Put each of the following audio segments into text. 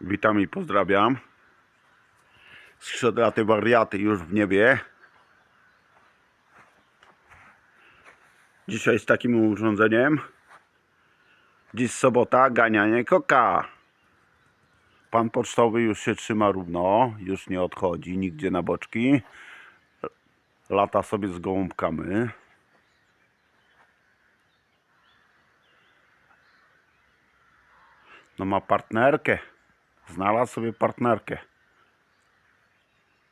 Witam i pozdrawiam. Skrzydlaty wariaty już w niebie. Dzisiaj z takim urządzeniem. Dziś sobota, ganianie koka. Pan pocztowy już się trzyma równo, już nie odchodzi nigdzie na boczki. Lata sobie z gołąbkami. No ma partnerkę. Znalazł sobie partnerkę.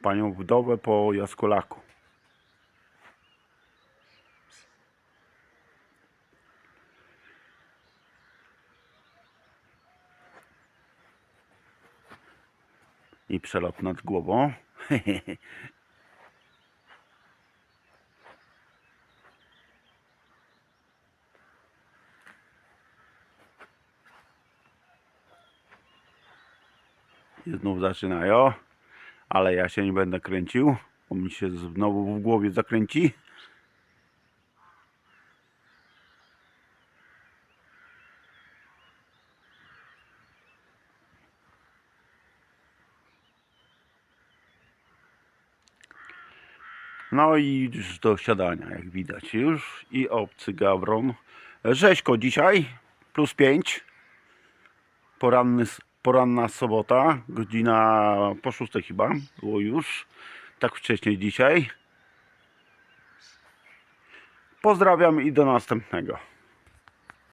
Panią wdowę po jaskulaku. I przelot nad głową. I znów zaczynają, ale ja się nie będę kręcił, bo mi się znowu w głowie zakręci. No i już do siadania, jak widać już. I obcy gawron. Rzeźko dzisiaj, plus 5 poranny, poranna sobota, godzina po szóstej chyba, było już, tak wcześniej dzisiaj. Pozdrawiam i do następnego.